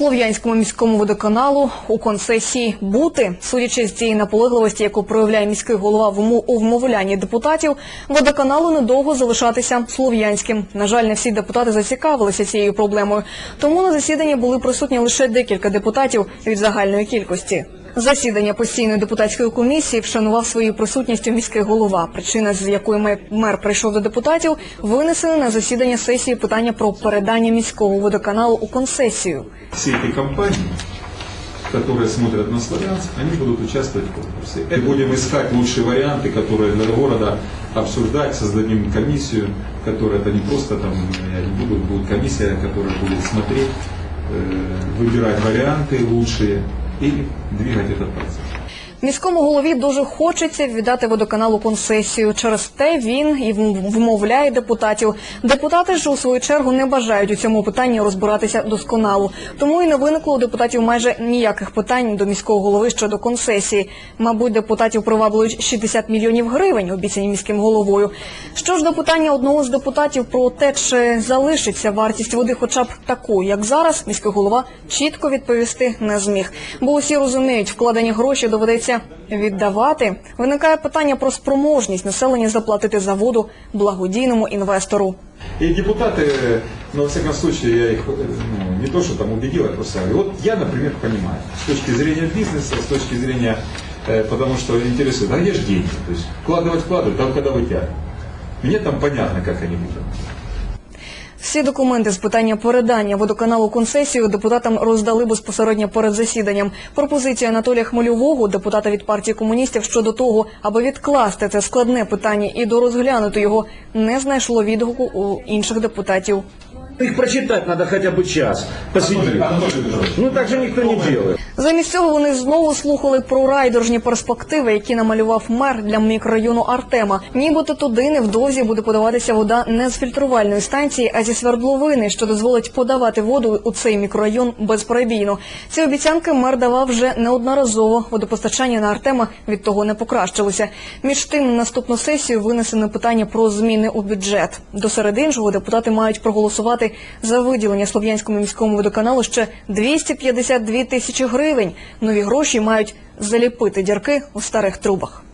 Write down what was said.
Слов'янському міському водоканалу у концесії бути, судячи з цієї наполегливості, яку проявляє міський голова у вмовлянні депутатів, водоканалу недовго залишатися слов'янським. На жаль, не всі депутати зацікавилися цією проблемою, тому на засіданні були присутні лише декілька депутатів від загальної кількості. Засідання постійної депутатської комісії вшанував своєю присутністю міський голова. Причина, з якої мер- мер прийшов до депутатів, винесена на засідання сесії питання про передання міського водоканалу у концесію. все эти компании, которые смотрят на Славянск, они будут участвовать в конкурсе. И будем искать лучшие варианты, которые для города обсуждать, создадим комиссию, которая это не просто там, я не буду, будет комиссия, которая будет смотреть, э, выбирать варианты лучшие и двигать этот процесс. Міському голові дуже хочеться віддати водоканалу концесію. Через те він і вмовляє депутатів. Депутати ж у свою чергу не бажають у цьому питанні розбиратися досконало. Тому і не виникло у депутатів майже ніяких питань до міського голови щодо концесії. Мабуть, депутатів приваблюють 60 мільйонів гривень, обіцяні міським головою. Що ж до питання одного з депутатів про те, чи залишиться вартість води, хоча б таку, як зараз, міський голова чітко відповісти не зміг. Бо усі розуміють, вкладені гроші доведеться віддавати. Виникає питання про спроможність населення заплатити за воду благодійному інвестору. И депутаты, ну, во всяком случае, я их э, ну, не то, что там убедил, я просто говорю. Вот я, например, понимаю, с точки зрения бизнеса, с точки зрения, э, потому что интересует, а где же деньги? То есть вкладывать вкладывать, там когда вытягивать. Мне там понятно, как они будут. Всі документи з питання передання водоканалу концесію депутатам роздали безпосередньо перед засіданням. Пропозиція Анатолія Хмельового, депутата від партії комуністів, щодо того, аби відкласти це складне питання і дорозглянути його, не знайшло відгуку у інших депутатів. Их прочитать надо хотя бы час посидеть. Ну так же никто не делает. Замість цього вони знову слухали про райдержні перспективи, які намалював мер для мікрорайону Артема. Нібито туди невдовзі буде подаватися вода не з фільтрувальної станції, а зі свердловини, що дозволить подавати воду у цей мікрорайон безперебійно. Ці обіцянки мер давав вже неодноразово. Водопостачання на Артема від того не покращилося. Між тим, на наступну сесію винесено питання про зміни у бюджет. До серед іншого депутати мають проголосувати за виділення Слов'янському міському водоканалу ще 252 тисячі гривень. Нові гроші мають заліпити дірки у старих трубах.